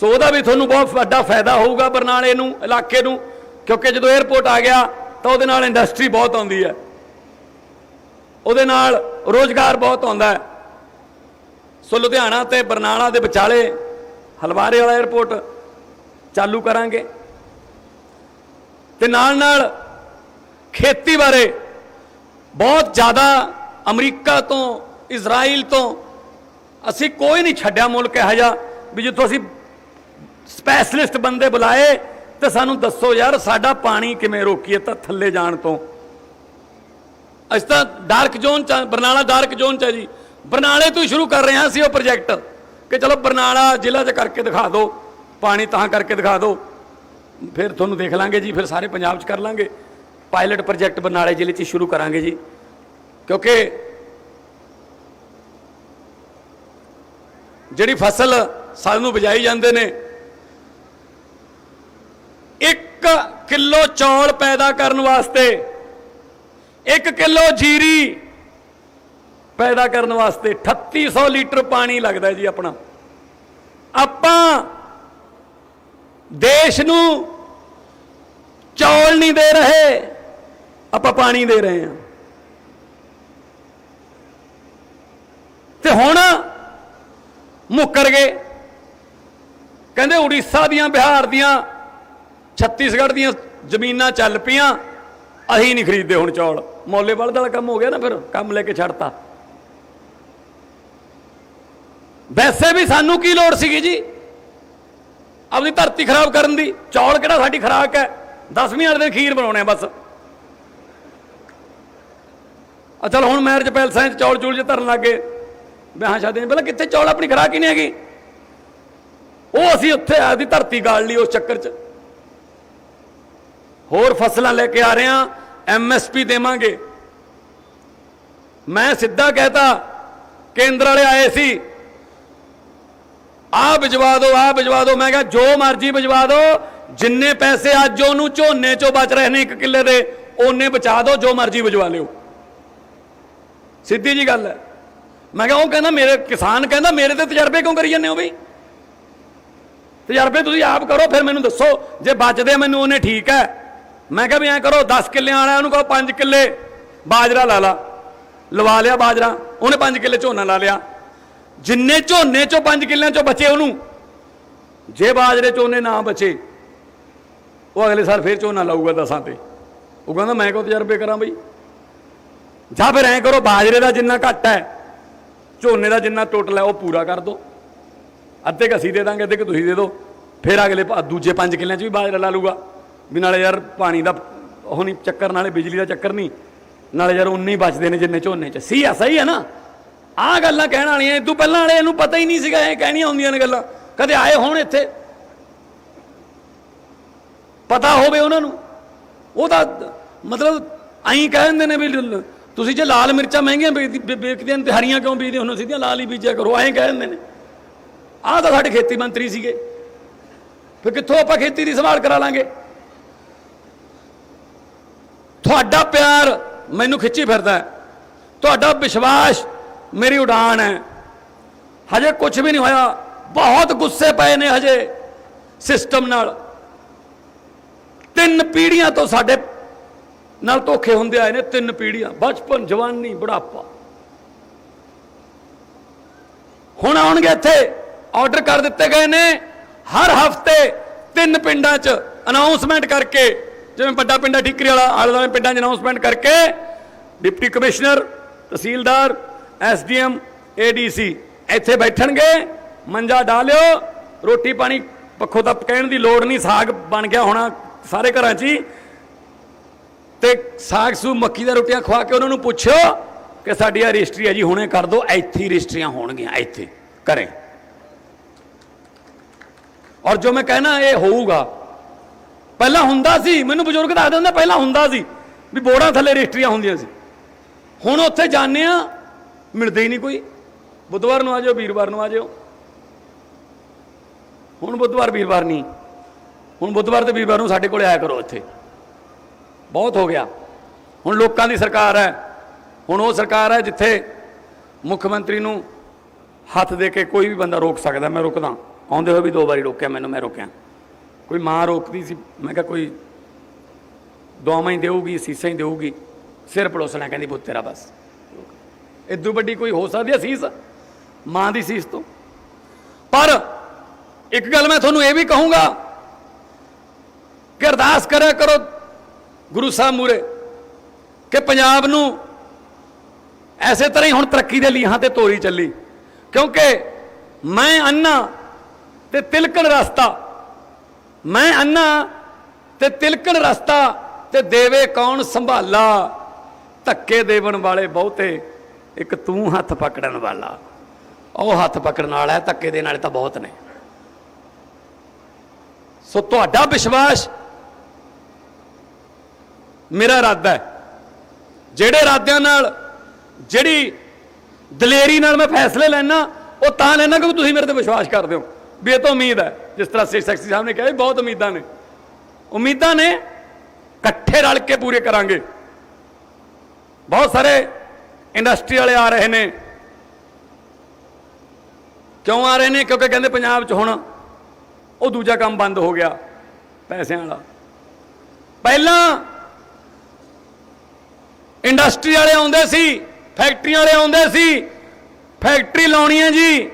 ਸੋ ਉਹਦਾ ਵੀ ਤੁਹਾਨੂੰ ਬਹੁਤ ਵੱਡਾ ਫਾਇਦਾ ਹੋਊਗਾ ਬਰਨਾਲੇ ਨੂੰ, ਇਲਾਕੇ ਨੂੰ, ਕਿਉਂਕਿ ਜਦੋਂ 에어ਪੋਰਟ ਆ ਗਿਆ, ਤਾਂ ਉਹਦੇ ਨਾਲ ਇੰਡਸਟਰੀ ਬਹੁਤ ਆਉਂਦੀ ਹੈ। ਉਹਦੇ ਨਾਲ ਰੋਜ਼ਗਾਰ ਬਹੁਤ ਆਉਂਦਾ ਹੈ। ਸੋ ਲੁਧਿਆਣਾ ਤੇ ਬਰਨਾਲਾ ਦੇ ਵਿਚਾਲੇ ਹਲਵਾਰੇ ਵਾਲਾ 에어ਪੋਰਟ ਚਾਲੂ ਕਰਾਂਗੇ। ਤੇ ਨਾਲ ਨਾਲ ਖੇਤੀ ਬਾਰੇ ਬਹੁਤ ਜ਼ਿਆਦਾ ਅਮਰੀਕਾ ਤੋਂ, ਇਜ਼ਰਾਈਲ ਤੋਂ ਅਸੀਂ ਕੋਈ ਨਹੀਂ ਛੱਡਿਆ ਮੁਲਕ ਇਹੋ ਜਿਹਾ ਵੀ ਜਿੱਥੋਂ ਅਸੀਂ ਸਪੈਸ਼ਲਿਸਟ ਬੰਦੇ ਬੁਲਾਏ ਤੇ ਸਾਨੂੰ ਦੱਸੋ ਯਾਰ ਸਾਡਾ ਪਾਣੀ ਕਿਵੇਂ ਰੋਕੀਏ ਤਾਂ ਥੱਲੇ ਜਾਣ ਤੋਂ। ਅਸੀਂ ਤਾਂ ਡਾਰਕ ਜ਼ੋਨ ਚ ਬਰਨਾਲਾ ਡਾਰਕ ਜ਼ੋਨ ਚ ਹੈ ਜੀ। ਬਰਨਾਲੇ ਤੋਂ ਹੀ ਸ਼ੁਰੂ ਕਰ ਰਹੇ ਹਾਂ ਅਸੀਂ ਉਹ ਪ੍ਰੋਜੈਕਟ ਕਿ ਚਲੋ ਬਰਨਾਲਾ ਜ਼ਿਲ੍ਹਾ 'ਚ ਕਰਕੇ ਦਿਖਾ ਦਿਓ ਪਾਣੀ ਤਾਂ ਕਰਕੇ ਦਿਖਾ ਦਿਓ ਫਿਰ ਤੁਹਾਨੂੰ ਦੇਖ ਲਾਂਗੇ ਜੀ, ਫਿਰ ਸਾਰੇ ਪੰਜਾਬ 'ਚ ਕਰ ਲਾਂਗੇ। ਪਾਇਲਟ ਪ੍ਰੋਜੈਕਟ ਬਰਨਾਲੇ ਜ਼ਿਲ੍ਹੇ 'ਚ ਹੀ ਸ਼ੁਰੂ ਕਰਾਂਗੇ ਜੀ। ਕਿਉਂਕਿ ਜਿਹੜੀ ਫਸਲ ਸਾਨੂੰ ਬਜਾਈ ਜਾਂਦੇ ਨੇ 1 ਕਿਲੋ ਚੌਲ ਪੈਦਾ ਕਰਨ ਵਾਸਤੇ 1 ਕਿਲੋ ਜੀਰੀ ਪੈਦਾ ਕਰਨ ਵਾਸਤੇ 3800 ਲੀਟਰ ਪਾਣੀ ਲੱਗਦਾ ਜੀ ਆਪਣਾ। ਆਪਾਂ ਦੇਸ਼ ਨੂੰ ਚੌਲ ਨਹੀਂ ਦੇ ਰਹੇ, ਆਪਾਂ ਪਾਣੀ ਦੇ ਰਹੇ ਹਾਂ। ਤੇ ਹੁਣ ਮੁੱਕਰ ਗਏ। ਕਹਿੰਦੇ ਉੜੀਸਾ ਦੀਆਂ, ਬਿਹਾਰ ਦੀਆਂ, ਛੱਤੀਸਗੜ੍ਹ ਦੀਆਂ ਜ਼ਮੀਨਾਂ ਚੱਲ ਪਈਆਂ, ਅਸੀਂ ਨਹੀਂ ਖਰੀਦਦੇ ਹੁਣ ਚੌਲ। ਮੌਲੇ ਵਾਲੇ ਦਾ ਕੰਮ ਹੋ ਗਿਆ ਨਾ ਫਿਰ, ਕੰਮ ਲੈ ਕੇ ਛੱਡਤਾ। ਵੈਸੇ ਵੀ ਸਾਨੂੰ ਕੀ ਲੋੜ ਸੀਗੀ ਜੀ? ਆਪਣੀ ਧਰਤੀ ਖਰਾਬ ਕਰਨ ਦੀ। ਚੌਲ ਕਿਹੜਾ ਸਾਡੀ ਖਰਾਕ ਹੈ? 10ਵੀਂ ਵਾਲੇ ਦਿਨ ਖੀਰ ਬਣਾਉਣੇ ਆ ਬਸ। ਆ ਚਲ ਹੁਣ ਮੈਰਿਜ ਪੈਲਸਾਂ 'ਚ ਚੌਲ ਚੂਲ ਜੇ ਧਰਨ ਲੱਗੇ ਵਿਆਹਾਂ ਸ਼ਾਦੀਆਂ 'ਚ ਪਹਿਲਾਂ ਕਿੱਥੇ ਚੌਲ ਆਪਣੀ ਖਰਾਕ ਹੀ ਨਹੀਂ ਹੈਗੀ? ਉਹ ਅਸੀਂ ਉੱਥੇ ਆਪਦੀ ਧਰਤੀ ਗਾਲ ਲਈ ਉਸ ਚੱਕਰ 'ਚ। ਹੋਰ ਫਸਲਾਂ ਲੈ ਕੇ ਆ ਰਹੇ ਹਾਂ ਐਮਐਸਪੀ ਦੇਵਾਂਗੇ। ਮੈਂ ਸਿੱਧਾ ਕਹਿਤਾ, ਕੇਂਦਰ ਵਾਲੇ ਆਏ ਸੀ ਆ ਭਿਜਵਾ ਦਿਓ ਆ ਭਿਜਵਾ ਦਿਓ। ਮੈਂ ਕਿਹਾ, ਜੋ ਮਰਜ਼ੀ ਭਿਜਵਾ ਦਿਓ। ਜਿੰਨੇ ਪੈਸੇ ਅੱਜ ਉਹਨੂੰ ਝੋਨੇ ਚੋਂ ਬਚ ਰਹੇ ਨੇ ਇੱਕ ਕਿੱਲੇ ਦੇ, ਉਹਨੇ ਬਚਾ ਦਿਓ, ਜੋ ਮਰਜ਼ੀ ਭਿਜਵਾ ਲਿਓ। ਸਿੱਧੀ ਜੀ ਗੱਲ ਹੈ। ਮੈਂ ਕਿਹਾ, ਉਹ ਕਹਿੰਦਾ, ਮੇਰੇ ਕਿਸਾਨ ਕਹਿੰਦਾ, ਮੇਰੇ ਤੇ ਤਜਰਬੇ ਕਿਉਂ ਕਰੀ ਜਾਂਦੇ ਹੋ ਬਈ? ਤਜਰਬੇ ਤੁਸੀਂ ਆਪ ਕਰੋ, ਫਿਰ ਮੈਨੂੰ ਦੱਸੋ। ਜੇ ਬਚਦੇ ਮੈਨੂੰ ਉਹਨੇ ਠੀਕ ਹੈ। ਮੈਂ ਕਿਹਾ ਵੀ ਐਂ ਕਰੋ 10 ਕਿੱਲਿਆਂ ਵਾਲਾ ਉਹਨੂੰ ਕਹੋ 5 ਕਿੱਲੇ ਬਾਜਰਾ ਲਾ ਲਾ। ਲਵਾ ਲਿਆ ਬਾਜਰਾ, ਉਹਨੇ 5 ਕਿੱਲੇ ਝੋਨਾ ਲਾ ਲਿਆ। ਜਿੰਨੇ ਝੋਨੇ ਚੋਂ 5 ਕਿੱਲਿਆਂ ਚੋਂ ਬਚੇ ਉਹਨੂੰ, ਜੇ ਬਾਜਰੇ ਚੋਂ ਉਹਨੇ ਨਾ ਬਚੇ, ਉਹ ਅਗਲੇ ਸਾਲ ਫੇਰ ਝੋਨਾ ਲਾਊਗਾ ਦਸਾਂ ਤੇ। ਉਹ ਕਹਿੰਦਾ, ਮੈਂ ਕੋ ਤਜਰਬੇ ਕਰਾਂ ਬਈ? ਜਾਂ ਫਿਰ ਐਂ ਕਰੋ, ਬਾਜਰੇ ਦਾ ਜਿੰਨਾ ਘੱਟ ਹੈ, ਝੋਨੇ ਦਾ ਜਿੰਨਾ ਟੋਟਲ ਹੈ, ਉਹ ਪੂਰਾ ਕਰ ਦਿਓ ਅੱਧੇ ਕੁ ਅਸੀਂ ਦੇ ਦਾਂਗੇ, ਅੱਧੇ ਕੁ ਤੁਸੀਂ ਦੇ। ਦਿਓ ਫਿਰ ਅਗਲੇ ਦੂਜੇ 5 ਕਿੱਲਿਆਂ 'ਚ ਵੀ ਬਾਜਰਾ ਲਾ ਲੂਗਾ ਵੀ ਨਾਲੇ ਯਾਰ ਪਾਣੀ ਦਾ ਉਹ ਨਹੀਂ, ਚੱਕਰ, ਨਾਲੇ ਬਿਜਲੀ ਦਾ ਚੱਕਰ ਨਹੀਂ। ਨਾਲੇ ਯਾਰ ਉਨੇ ਹੀ ਬਚਦੇ ਨੇ ਜਿੰਨੇ ਝੋਨੇ 'ਚ। ਸਹੀ ਆ, ਸਹੀ ਹੈ ਨਾ? ਆਹ ਗੱਲਾਂ ਕਹਿਣ ਵਾਲੀਆਂ ਇਦੋਂ ਪਹਿਲਾਂ ਵਾਲੇ ਇਹਨੂੰ ਪਤਾ ਹੀ ਨਹੀਂ ਸੀਗਾ, ਇਹ ਕਹਿਣੀਆਂ ਹੁੰਦੀਆਂ ਨੇ ਗੱਲਾਂ। ਕਦੇ ਆਏ ਹੋਣ ਇੱਥੇ? ਪਤਾ ਹੋਵੇ ਉਹਨਾਂ ਨੂੰ। ਉਹ ਤਾਂ ਮਤਲਬ ਐਂ ਕਹਿ ਦਿੰਦੇ ਨੇ ਵੀ ਤੁਸੀਂ ਜੇ ਲਾਲ ਮਿਰਚਾਂ ਮਹਿੰਗੀਆਂ ਵੇਚਦੀ- ਵੇਚਦੇ ਨੇ, ਤੇ ਹਰੀਆਂ ਕਿਉਂ ਬੀਜਦੇ ਹੋ? ਸਿੱਧੀਆਂ ਲਾਲ ਹੀ ਬੀਜਿਆ ਕਰੋ। ਐਂ ਕਹਿ ਦਿੰਦੇ ਨੇ। ਆਹ ਤਾਂ ਸਾਡੇ ਖੇਤੀ ਮੰਤਰੀ ਸੀਗੇ। ਫਿਰ ਕਿੱਥੋਂ ਆਪਾਂ ਖੇਤੀ ਦੀ ਸੰਭਾਲ ਕਰਾ ਲਾਂਗੇ? ਤੁਹਾਡਾ ਪਿਆਰ ਮੈਨੂੰ ਖਿੱਚੀ ਫਿਰਦਾ ਤੁਹਾਡਾ ਵਿਸ਼ਵਾਸ ਮੇਰੀ ਉਡਾਨ ਹੈ। ਹਜੇ ਕੁਝ ਵੀ ਨਹੀਂ ਹੋਇਆ। ਬਹੁਤ ਗੁੱਸੇ ਪਏ ਨੇ ਹਜੇ ਸਿਸਟਮ ਨਾਲ। ਤਿੰਨ ਪੀੜ੍ਹੀਆਂ ਤੋਂ ਸਾਡੇ ਨਾਲ ਧੋਖੇ ਹੁੰਦੇ ਆਏ ਨੇ ਤਿੰਨ ਪੀੜ੍ਹੀਆਂ। ਬਚਪਨ, ਜਵਾਨੀ, ਬੁਢਾਪਾ। ਹੁਣ ਆਉਣਗੇ ਇੱਥੇ। ਆਰਡਰ ਕਰ ਦਿੱਤੇ ਗਏ ਨੇ। ਹਰ ਹਫ਼ਤੇ ਤਿੰਨ ਪਿੰਡਾਂ 'ਚ ਅਨਾਉਂਸਮੈਂਟ ਕਰਕੇ, ਜਿਵੇਂ ਵੱਡਾ ਪਿੰਡਾ ਠੀਕਰੀ ਵਾਲਾ, ਆਲੇ ਦੁਆਲੇ ਪਿੰਡਾਂ 'ਚ ਅਨਾਉਂਸਮੈਂਟ ਕਰਕੇ, ਡਿਪਟੀ ਕਮਿਸ਼ਨਰ, ਤਹਿਸੀਲਦਾਰ ਐਸਡੀਐਮ, ਏਡੀਸੀ, ਇੱਥੇ ਬੈਠਣਗੇ, ਮੰਜਾ ਡਾਲਿਓ ਰੋਟੀ ਪਾਣੀ ਪੱਖੋਂ ਤਾਂ ਕਹਿਣ ਦੀ ਲੋੜ ਨਹੀਂ, ਸਾਗ ਬਣ ਗਿਆ ਹੋਣਾ ਸਾਰੇ ਘਰਾਂ 'ਚ ਹੀ। ਤੇ ਸਾਗ ਸੂ ਮੱਕੀ ਦੀਆਂ ਰੋਟੀਆਂ ਖਵਾ ਕੇ ਉਹਨਾਂ ਨੂੰ ਪੁੱਛਿਓ ਕਿ ਸਾਡੀ ਆ ਰਜਿਸਟਰੀ ਹੈ ਜੀ ਹੁਣੇ ਕਰ ਦਿਓ ਇੱਥੇ ਰਜਿਸਟਰੀਆਂ ਹੋਣਗੀਆਂ, ਇੱਥੇ ਕਰੇ ਔਰ ਜੋ ਮੈਂ ਕਹਿਣਾ, ਇਹ ਹੋਊਗਾ। ਪਹਿਲਾਂ ਹੁੰਦਾ ਸੀ, ਮੈਨੂੰ ਬਜ਼ੁਰਗ ਦੱਸਦੇ ਹੁੰਦੇ ਪਹਿਲਾਂ ਹੁੰਦਾ ਸੀ ਵੀ ਬੋੜਾਂ ਥੱਲੇ ਰਜਿਸਟਰੀਆਂ ਹੁੰਦੀਆਂ ਸੀ। ਹੁਣ ਉੱਥੇ ਜਾਂਦੇ ਆ ਮਿਲਦੇ ਹੀ ਨਹੀਂ ਕੋਈ। ਬੁੱਧਵਾਰ ਨੂੰ ਆ ਜਾਓ ਵੀਰਵਾਰ ਨੂੰ ਆ ਜਾਓ ਹੁਣ ਬੁੱਧਵਾਰ, ਵੀਰਵਾਰ ਨਹੀਂ। ਹੁਣ ਬੁੱਧਵਾਰ ਤੇ ਵੀਰਵਾਰ ਨੂੰ ਸਾਡੇ ਕੋਲੇ ਆਇਆ ਕਰੋ ਇੱਥੇ। ਬਹੁਤ ਹੋ ਗਿਆ। ਹੁਣ ਲੋਕਾਂ ਦੀ ਸਰਕਾਰ ਹੈ। ਹੁਣ ਉਹ ਸਰਕਾਰ ਹੈ ਜਿੱਥੇ ਮੁੱਖ ਮੰਤਰੀ ਨੂੰ ਹੱਥ ਦੇ ਕੇ ਕੋਈ ਵੀ ਬੰਦਾ ਰੋਕ ਸਕਦਾ। ਮੈਂ ਰੁਕਦਾ। ਆਉਂਦੇ ਹੋਏ ਵੀ ਦੋ ਵਾਰੀ ਰੋਕਿਆ ਮੈਨੂੰ, ਮੈਂ ਰੋਕਿਆ। ਕੋਈ ਮਾਂ ਰੋਕਦੀ ਸੀ। ਮੈਂ ਕਿਹਾ ਕੋਈ ਦੁਆਵਾਂ ਹੀ ਦੇਊਗੀ, ਸੀਸਾਂ ਹੀ ਦੇਊਗੀ। ਸਿਰ ਪੜੋਸਣਾ ਕਹਿੰਦੀ ਪੁੱਤ ਤੇਰਾ ਬਸ। ਇਦੋਂ ਵੱਡੀ ਕੋਈ ਹੋ ਸਕਦੀ ਹੈ ਸੀਸ? ਮਾਂ ਦੀ ਸੀਸ ਤੋਂ। ਪਰ ਇੱਕ ਗੱਲ ਮੈਂ ਤੁਹਾਨੂੰ ਇਹ ਵੀ ਕਹੂੰਗਾ ਕਿ ਅਰਦਾਸ ਕਰਿਆ ਕਰੋ ਗੁਰੂ ਸਾਹਿਬ ਮੂਰੇ ਕਿ ਪੰਜਾਬ ਨੂੰ ਐਸੇ ਤਰ੍ਹਾਂ ਹੀ ਹੁਣ ਤਰੱਕੀ ਦੇ ਲੀਹਾਂ ਤੇ ਤੋਰੀ ਚੱਲੀ। ਕਿਉਂਕਿ ਮੈਂ ਅੰਨਾ ਤੇ ਤਿਲਕਣ ਰਸਤਾ, ਮੈਂ ਅੰਨਾ ਤੇ ਤਿਲਕਣ ਰਸਤਾ ਤੇ ਦੇਵੇ ਕੌਣ ਸੰਭਾਲਾ, ਧੱਕੇ ਦੇਵਣ ਵਾਲੇ ਬਹੁਤੇ ਇੱਕ ਤੂੰ ਹੱਥ ਪਕੜਨ ਵਾਲਾ। ਉਹ ਹੱਥ ਪਕੜਨ ਵਾਲਾ ਹੈ, ਧੱਕੇ ਦੇ ਨਾਲ ਤਾਂ ਬਹੁਤ ਨੇ। ਸੋ ਤੁਹਾਡਾ ਵਿਸ਼ਵਾਸ ਮੇਰਾ ਇਰਾਦਾ ਹੈ। ਜਿਹੜੇ ਇਰਾਦਿਆਂ ਨਾਲ, ਜਿਹੜੀ ਦਲੇਰੀ ਨਾਲ ਮੈਂ ਫੈਸਲੇ ਲੈਣਾ ਉਹ ਤਾਂ ਲੈਣਾ ਕਿਉਂਕਿ ਤੁਸੀਂ ਮੇਰੇ ਤੇ ਵਿਸ਼ਵਾਸ ਕਰਦੇ ਹੋ। ਵੀ ਇਹ ਤਾਂ ਉਮੀਦ ਹੈ, ਜਿਸ ਤਰ੍ਹਾਂ ਸੇ ਸੈਕਸੀ ਸਾਹਿਬ ਨੇ ਕਿਹਾ ਵੀ ਬਹੁਤ ਉਮੀਦਾਂ ਨੇ। ਉਮੀਦਾਂ ਨੇ, ਇਕੱਠੇ ਰਲ ਕੇ ਪੂਰੇ ਕਰਾਂਗੇ। ਬਹੁਤ ਸਾਰੇ ਇੰਡਸਟਰੀ ਵਾਲੇ ਆ ਰਹੇ ਨੇ। ਕਿਉਂ ਆ ਰਹੇ ਨੇ? ਕਿਉਂਕਿ ਕਹਿੰਦੇ ਪੰਜਾਬ 'ਚ ਹੁਣ ਉਹ ਦੂਜਾ ਕੰਮ ਬੰਦ ਹੋ ਗਿਆ ਪੈਸਿਆਂ ਵਾਲਾ। ਪਹਿਲਾਂ ਇੰਡਸਟਰੀ ਵਾਲੇ ਆਉਂਦੇ ਸੀ, ਫੈਕਟਰੀਆਂ ਵਾਲੇ ਆਉਂਦੇ ਸੀ, ਫੈਕਟਰੀ ਲਾਉਣੀ ਹੈ ਜੀ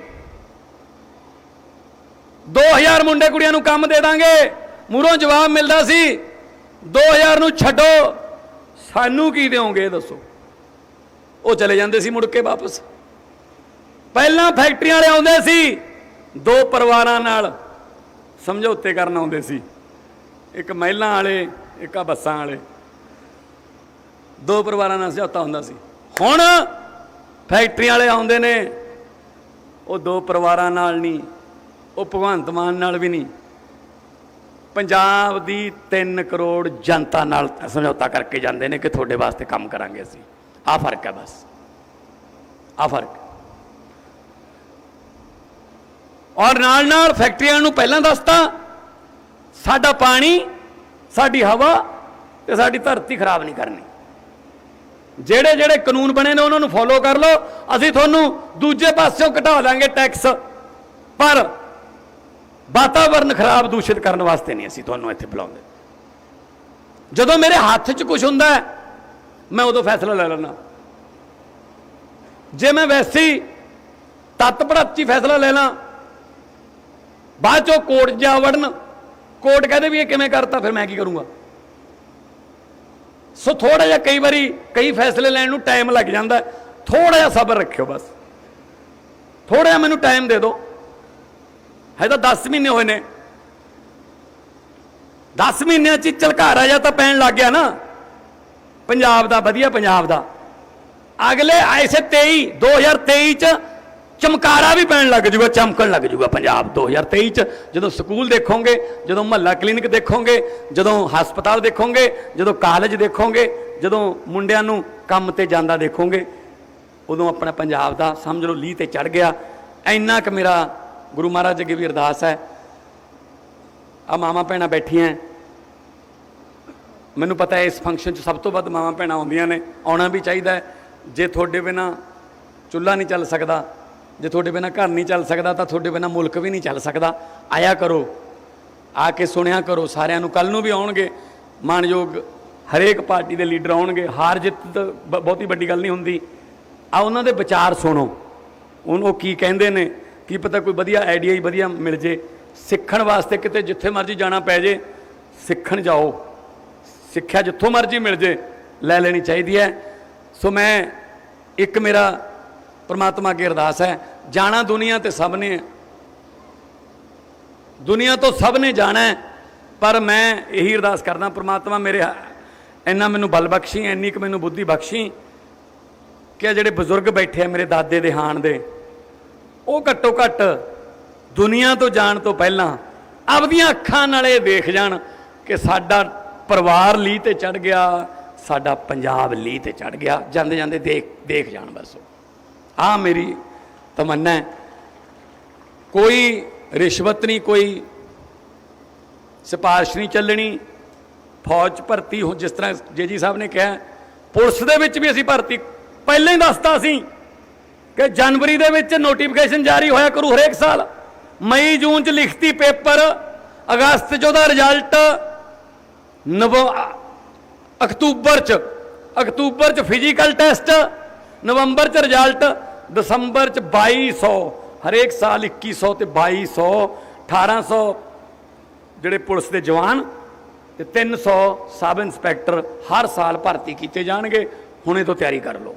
2000 ਮੁੰਡੇ ਕੁੜੀਆਂ ਨੂੰ ਕੰਮ ਦੇ ਦਾਂਗੇ ਮੂਰੋਂ ਜਵਾਬ ਮਿਲਦਾ ਸੀ 2000 ਨੂੰ ਛੱਡੋ, ਸਾਨੂੰ ਕੀ ਦਿਓਗੇ ਇਹ ਦੱਸੋ? ਉਹ ਚਲੇ ਜਾਂਦੇ ਸੀ ਮੁੜ ਕੇ ਵਾਪਸ। ਪਹਿਲਾਂ ਫੈਕਟਰੀਆਂ ਵਾਲੇ ਆਉਂਦੇ ਸੀ, ਦੋ ਪਰਿਵਾਰਾਂ ਨਾਲ ਸਮਝੌਤੇ ਕਰਨ ਆਉਂਦੇ ਸੀ। ਇੱਕ ਮਹਿਲਾਂ ਵਾਲੇ, ਇੱਕ ਆ ਬੱਸਾਂ ਵਾਲੇ। ਦੋ ਪਰਿਵਾਰਾਂ ਨਾਲ ਸਮਝੌਤਾ ਹੁੰਦਾ ਸੀ। ਹੁਣ ਫੈਕਟਰੀਆਂ ਵਾਲੇ ਆਉਂਦੇ ਨੇ, ਉਹ ਦੋ ਪਰਿਵਾਰਾਂ ਨਾਲ ਨਹੀਂ, ਉਹ ਭਗਵੰਤ ਮਾਨ ਨਾਲ ਵੀ ਨਹੀਂ। ਪੰਜਾਬ ਦੀ 3 ਕਰੋੜ ਜਨਤਾ ਨਾਲ ਸਮਝੌਤਾ ਕਰਕੇ ਜਾਂਦੇ ਨੇ ਕਿ ਤੁਹਾਡੇ ਵਾਸਤੇ ਕੰਮ ਕਰਾਂਗੇ ਅਸੀਂ। ਆ ਫ਼ਰਕ ਹੈ ਬਸ। ਆ ਫ਼ਰਕ। ਔਰ ਨਾਲ ਨਾਲ ਫੈਕਟਰੀਆਂ ਨੂੰ ਪਹਿਲਾਂ ਦੱਸਤਾ ਸਾਡਾ ਪਾਣੀ ਸਾਡੀ ਹਵਾ ਤੇ ਸਾਡੀ ਧਰਤੀ ਖਰਾਬ ਨਹੀਂ ਕਰਨੀ। ਜਿਹੜੇ ਜਿਹੜੇ ਕਾਨੂੰਨ ਬਣੇ ਨੇ ਉਹਨਾਂ ਨੂੰ ਫੋਲੋ ਕਰ ਲਓ। ਅਸੀਂ ਤੁਹਾਨੂੰ ਦੂਜੇ ਪਾਸਿਓਂ ਘਟਾ ਦਾਂਗੇ ਟੈਕਸ ਪਰ ਵਾਤਾਵਰਨ ਖਰਾਬ ਦੂਸ਼ਿਤ ਕਰਨ ਵਾਸਤੇ ਨਹੀਂ ਅਸੀਂ ਤੁਹਾਨੂੰ ਇੱਥੇ ਬੁਲਾਉਂਦੇ। ਜਦੋਂ ਮੇਰੇ ਹੱਥ 'ਚ ਕੁਝ ਹੁੰਦਾ ਹੈ, ਮੈਂ ਉਦੋਂ ਫੈਸਲਾ ਲੈ ਲੈਣਾ ਜੇ ਮੈਂ ਵੈਸੀ ਤੱਤ ਪੜਾਚੀ ਫੈਸਲਾ ਲੈ ਲਾਂ, ਬਾਅਦ ਚੋਂ ਕੋਰਟ ਜਾ ਵੜਨ, ਕੋਰਟ ਕਹਿੰਦੇ ਵੀ ਇਹ ਕਿਵੇਂ ਕਰਤਾ, ਫਿਰ ਮੈਂ ਕੀ ਕਰੂੰਗਾ? ਸੋ ਥੋੜਾ ਜਿਹਾ ਕਈ ਵਾਰੀ ਕਈ ਫੈਸਲੇ ਲੈਣ ਨੂੰ ਟਾਈਮ ਲੱਗ ਜਾਂਦਾ ਥੋੜਾ ਜਿਹਾ ਸਬਰ ਰੱਖਿਓ ਬਸ। ਥੋੜਾ ਜਿਹਾ ਮੈਨੂੰ ਟਾਈਮ ਦੇ ਦਿਓ। ਹੈ ਤਾਂ 10 ਮਹੀਨੇ ਹੋਏ ਨੇ। 10 ਮਹੀਨਿਆਂ ਚ ਹੀ ਝਲਕਾਰਾ ਜਾਂ ਤਾਂ ਪੈਣ ਲੱਗ ਗਿਆ ਨਾ। ਪੰਜਾਬ ਦਾ, ਵਧੀਆ ਪੰਜਾਬ ਦਾ। ਅਗਲੇ ਐਸੇ 23 2023 ਚ ਚਮਕਾਰਾ ਵੀ ਪੈਣ ਲੱਗ ਜੂਗਾ, ਚਮਕਣ ਲੱਗ ਜੂਗਾ ਪੰਜਾਬ। 2023 ਚ ਜਦੋਂ ਸਕੂਲ ਦੇਖੋਗੇ, ਜਦੋਂ ਮਹੱਲਾ ਕਲੀਨਿਕ ਦੇਖੋਗੇ, ਜਦੋਂ ਹਸਪਤਾਲ ਦੇਖੋਗੇ, ਜਦੋਂ ਕਾਲਜ ਦੇਖੋਗੇ, ਜਦੋਂ ਮੁੰਡਿਆਂ ਨੂੰ ਕੰਮ ਤੇ ਜਾਂਦਾ ਦੇਖੋਗੇ, ਉਦੋਂ ਆਪਣਾ ਪੰਜਾਬ ਦਾ ਸਮਝ ਲਓ ਲੀਹ ਤੇ ਚੜ ਗਿਆ। ਇੰਨਾ ਕੁ ਮੇਰਾ ਗੁਰੂ ਮਹਾਰਾਜ ਅੱਗੇ ਵੀ ਅਰਦਾਸ ਹੈ। ਆ ਮਾਮਾ ਭੈਣਾਂ ਬੈਠੀਆਂ। ਮੈਨੂੰ ਪਤਾ ਹੈ ਇਸ ਫੰਕਸ਼ਨ 'ਚ ਸਭ ਤੋਂ ਵੱਧ ਮਾਵਾਂ ਭੈਣਾਂ ਆਉਂਦੀਆਂ ਨੇ, ਆਉਣਾ ਵੀ ਚਾਹੀਦਾ ਹੈ। ਜੇ ਤੁਹਾਡੇ ਬਿਨਾ ਚੁੱਲ੍ਹਾ ਨਹੀਂ ਚੱਲ ਸਕਦਾ, ਜੇ ਤੁਹਾਡੇ ਬਿਨਾ ਘਰ ਨਹੀਂ ਚੱਲ ਸਕਦਾ, ਤਾਂ ਤੁਹਾਡੇ ਬਿਨਾ ਮੁਲਕ ਵੀ ਨਹੀਂ ਚੱਲ ਸਕਦਾ। ਆਇਆ ਕਰੋ, ਆ ਕੇ ਸੁਣਿਆ ਕਰੋ, ਸਾਰਿਆਂ ਨੂੰ ਕੱਲ ਨੂੰ ਵੀ ਆਉਣਗੇ। ਮਾਨਯੋਗ ਹਰੇਕ ਪਾਰਟੀ ਦੇ ਲੀਡਰ ਆਉਣਗੇ। ਹਾਰ ਜਿੱਤ ਤਾਂ ਬ- ਬਹੁਤੀ ਵੱਡੀ ਗੱਲ ਨਹੀਂ ਹੁੰਦੀ। ਆ ਉਹਨਾਂ ਦੇ ਵਿਚਾਰ ਸੁਣੋ। ਉਹਨ ਉਹ ਕੀ ਕਹਿੰਦੇ ਨੇ, ਕੀ ਪਤਾ ਕੋਈ ਵਧੀਆ ਆਈਡੀਆ ਹੀ ਵਧੀਆ ਮਿਲ ਜੇ। ਸਿੱਖਣ ਵਾਸਤੇ ਕਿਤੇ ਜਿੱਥੇ ਮਰਜ਼ੀ ਜਾਣਾ ਪੈ ਜੇ, ਸਿੱਖਣ ਜਾਓ। ਸਿੱਖਿਆ ਜਿੱਥੋਂ ਮਰਜ਼ੀ ਮਿਲ ਜੇ, ਲੈ ਲੈਣੀ ਚਾਹੀਦੀ ਹੈ। ਸੋ ਮੈਂ ਇੱਕ ਮੇਰਾ ਪਰਮਾਤਮਾ ਅੱਗੇ ਅਰਦਾਸ ਹੈ, ਜਾਣਾ ਦੁਨੀਆ ਤੇ ਸਭ ਨੇ। ਦੁਨੀਆ ਤੋਂ ਸਭ ਨੇ ਜਾਣਾ ਪਰ ਮੈਂ ਇਹੀ ਅਰਦਾਸ ਕਰਦਾ, ਪਰਮਾਤਮਾ ਮੇਰੇ ਇੰਨਾ ਮੈਨੂੰ ਬਲ ਬਖਸ਼ੀ, ਇੰਨੀ ਕੁ ਮੈਨੂੰ ਬੁੱਧੀ ਬਖਸ਼ੀ ਕਿ ਜਿਹੜੇ ਬਜ਼ੁਰਗ ਬੈਠੇ ਆ ਮੇਰੇ ਦਾਦੇ ਦੇ, ਹਾਣ ਦੇ, ਉਹ ਘੱਟੋ ਘੱਟ ਦੁਨੀਆ ਤੋਂ ਜਾਣ ਤੋਂ ਪਹਿਲਾਂ ਆਪਦੀਆਂ ਅੱਖਾਂ ਨਾਲ ਇਹ ਦੇਖ ਜਾਣ ਕਿ ਸਾਡਾ ਪਰਿਵਾਰ ਲੀ ਤੇ ਚੜ ਗਿਆ, ਸਾਡਾ ਪੰਜਾਬ ਲੀ ਤੇ ਚੜ ਗਿਆ। ਜਾਂਦੇ ਜਾਂਦੇ ਦੇਖ ਦੇਖ ਜਾਣ ਬਸ ਆ ਮੇਰੀ ਤਮੰਨਾ ਹੈ। ਕੋਈ ਰਿਸ਼ਵਤ ਨਹੀਂ, ਕੋਈ ਸਿਫਾਰਿਸ਼ ਨਹੀਂ ਚੱਲਣੀ। ਫੌਜ 'ਚ ਭਰਤੀ ਹੋ, ਜਿਸ ਤਰ੍ਹਾਂ ਜੇ ਜੀ ਸਾਹਿਬ ਨੇ ਕਿਹਾ, ਪੁਲਿਸ ਦੇ ਵਿੱਚ ਵੀ ਅਸੀਂ ਭਰਤੀ। ਪਹਿਲਾਂ ਹੀ ਦੱਸਤਾ ਸੀ ਕਿ ਜਨਵਰੀ ਦੇ ਵਿੱਚ ਨੋਟੀਫਿਕੇਸ਼ਨ ਜਾਰੀ ਹੋਇਆ ਕਰੂ ਹਰੇਕ ਸਾਲ। ਮਈ, ਜੂਨ 'ਚ ਲਿਖਤੀ ਪੇਪਰ, ਅਗਸਤ 'ਚ ਉਹਦਾ ਰਿਜ਼ਲਟ ਨਵ ਅਕਤੂਬਰ 'ਚ ਅਕਤੂਬਰ 'ਚ ਫਿਜ਼ੀਕਲ ਟੈਸਟ ਨਵੰਬਰ 'ਚ ਰਿਜ਼ਲਟ ਦਸੰਬਰ 'ਚ 2200 ਹਰੇਕ ਸਾਲ 2100 ਤੇ 2200 1800 ਜਿਹੜੇ ਪੁਲਿਸ ਦੇ ਜਵਾਨ ਤੇ 300 ਸਬ ਇੰਸਪੈਕਟਰ ਹਰ ਸਾਲ ਭਰਤੀ ਕੀਤੇ ਜਾਣਗੇ। ਹੁਣੇ ਤੋਂ ਤਿਆਰੀ ਕਰ ਲਓ।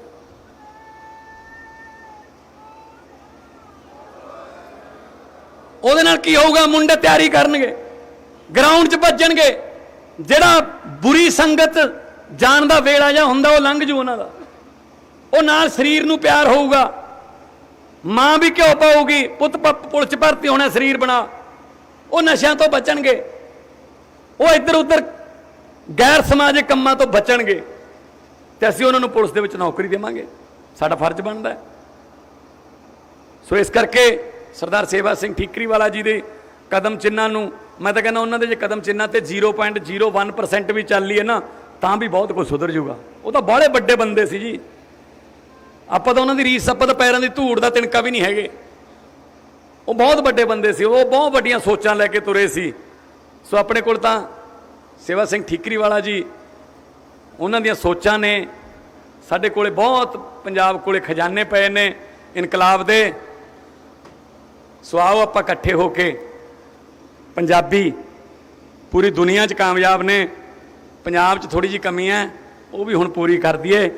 ਉਹਦੇ ਨਾਲ ਕੀ ਹੋਊਗਾ? ਮੁੰਡੇ ਤਿਆਰੀ ਕਰਨਗੇ। ਗਰਾਊਂਡ 'ਚ ਭੱਜਣਗੇ। ਜਿਹੜਾ ਬੁਰੀ ਸੰਗਤ ਜਾਣ ਦਾ ਵੇਲਾ ਜਾਂ ਹੁੰਦਾ ਉਹ ਲੰਘ ਜੂ ਉਹਨਾਂ ਦਾ। ਉਹ ਨਾਲ ਸਰੀਰ ਨੂੰ ਪਿਆਰ ਹੋਊਗਾ। ਮਾਂ ਵੀ ਘਿਓ ਪਾਊਗੀ, ਪੁੱਤ ਪ- ਪੁਲਿਸ 'ਚ ਭਰਤੀ ਹੋਣਾ ਸਰੀਰ ਬਣਾ। ਉਹ ਨਸ਼ਿਆਂ ਤੋਂ ਬਚਣਗੇ। ਉਹ ਇੱਧਰ ਉੱਧਰ ਗੈਰ ਸਮਾਜਿਕ ਕੰਮਾਂ ਤੋਂ ਬਚਣਗੇ। ਤੇ ਅਸੀਂ ਉਹਨਾਂ ਨੂੰ ਪੁਲਿਸ ਦੇ ਵਿੱਚ ਨੌਕਰੀ ਦੇਵਾਂਗੇ। ਸਾਡਾ ਫਰਜ਼ ਬਣਦਾ। ਸੋ ਇਸ ਕਰਕੇ ਸਰਦਾਰ ਸੇਵਾ ਸਿੰਘ ਠੀਕਰੀ ਵਾਲਾ ਜੀ ਦੇ ਕਦਮ ਚਿੰਨਾਂ ਨੂੰ, ਮੈਂ ਤਾਂ ਕਹਿੰਦਾ ਉਹਨਾਂ ਦੇ ਜੇ ਕਦਮ ਚਿੰਨਾਂ ਤੇ 0.01% ਵੀ ਚੱਲ ਲਈਏ ਨਾ, ਤਾਂ ਵੀ ਬਹੁਤ ਕੁਝ ਸੁਧਰ ਜਾਊਗਾ। ਉਹ ਤਾਂ ਬਾਹਲੇ ਵੱਡੇ ਬੰਦੇ ਸੀ ਜੀ। ਆਪਾਂ ਤਾਂ ਉਹਨਾਂ ਦੀ ਰੀਸ, ਆਪਾਂ ਤਾਂ ਪੈਰਾਂ ਦੀ ਧੂੜ ਦਾ ਤਿਣਕਾ ਵੀ ਨਹੀਂ ਹੈਗੇ। ਉਹ ਬਹੁਤ ਵੱਡੇ ਬੰਦੇ ਸੀ, ਉਹ ਬਹੁਤ ਵੱਡੀਆਂ ਸੋਚਾਂ ਲੈ ਕੇ ਤੁਰੇ ਸੀ। ਸੋ ਆਪਣੇ ਕੋਲ ਤਾਂ ਸੇਵਾ ਸਿੰਘ ਠੀਕਰੀ ਵਾਲਾ ਜੀ, ਉਹਨਾਂ ਦੀਆਂ ਸੋਚਾਂ ਨੇ, ਸਾਡੇ ਕੋਲੇ ਬਹੁਤ ਪੰਜਾਬ ਕੋਲੇ ਖਜ਼ਾਨੇ ਪਏ ਨੇ ਇਨਕਲਾਬ ਦੇ। ਸੋ ਆਓ ਆਪਾਂ ਇਕੱਠੇ ਹੋ ਕੇ ਪੰਜਾਬੀ ਪੂਰੀ ਦੁਨੀਆ 'ਚ ਕਾਮਯਾਬ ਨੇ, ਪੰਜਾਬ 'ਚ ਥੋੜੀ ਜੀ ਕਮੀ ਹੈ, ਉਹ ਵੀ ਹੁਣ ਪੂਰੀ ਕਰ ਦਈਏ।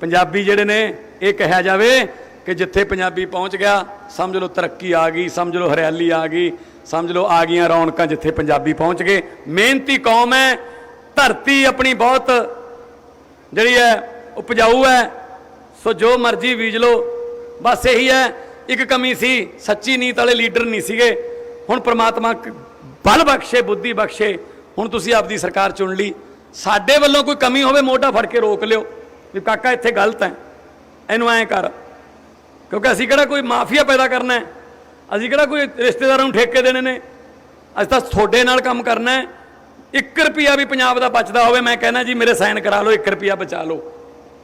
ਪੰਜਾਬੀ ਜਿਹੜੇ ਨੇ, ਇਹ ਕਿਹਾ ਜਾਵੇ ਕਿ ਜਿੱਥੇ ਪੰਜਾਬੀ ਪਹੁੰਚ ਗਿਆ, ਸਮਝ ਲਓ ਤਰੱਕੀ ਆ ਗਈ, ਸਮਝ ਲਓ ਹਰਿਆਲੀ ਆ ਗਈ, ਸਮਝ ਲਓ ਆ ਗਈਆਂ ਰੌਣਕਾਂ ਜਿੱਥੇ ਪੰਜਾਬੀ ਪਹੁੰਚ ਗਏ। ਮਿਹਨਤੀ ਕੌਮ ਹੈ, ਧਰਤੀ ਆਪਣੀ ਬਹੁਤ ਜਿਹੜੀ ਹੈ, ਉਪਜਾਊ ਹੈ, ਸੋ ਜੋ ਮਰਜ਼ੀ ਬੀਜ ਲਓ। ਬਸ ਇਹੀ ਹੈ, ਇੱਕ ਕਮੀ ਸੀ, ਸੱਚੀ ਨੀਤ ਵਾਲੇ ਲੀਡਰ ਨਹੀਂ ਸੀਗੇ। ਹੁਣ ਪ੍ਰਮਾਤਮਾ ਬਲ ਬਖਸ਼ੇ, ਬੁੱਧੀ ਬਖਸ਼ੇ, ਹੁਣ ਤੁਸੀਂ ਆਪਦੀ ਸਰਕਾਰ ਚੁਣ ਲਈ। ਸਾਡੇ ਵੱਲੋਂ ਕੋਈ ਕਮੀ ਹੋਵੇ, ਮੋਢਾ ਫੜ ਕੇ ਰੋਕ ਲਿਓ। ਵੀ ਕਾਕਾ, ਇੱਥੇ ਗਲਤ ਹੈ। ਇਹਨੂੰ ਐਂ ਕਰ। ਕਿਉਂਕਿ ਅਸੀਂ ਕਿਹੜਾ ਕੋਈ ਮਾਫੀਆ ਪੈਦਾ ਕਰਨਾ ਹੈ? ਅਸੀਂ ਕਿਹੜਾ ਕੋਈ ਰਿਸ਼ਤੇਦਾਰਾਂ ਨੂੰ ਠੇਕੇ ਦੇਣੇ ਨੇ? ਅਸੀਂ ਤਾਂ ਤੁਹਾਡੇ ਨਾਲ ਕੰਮ ਕਰਨਾ ਹੈ। 1 ਰੁਪਿਆ ਵੀ ਪੰਜਾਬ ਦਾ ਬਚਦਾ ਹੋਵੇ, ਮੈਂ ਕਹਿੰਦਾ ਜੀ, ਮੇਰੇ ਸਾਈਨ ਕਰਾ ਲਓ 1 ਰੁਪਿਆ ਬਚਾ ਲਓ।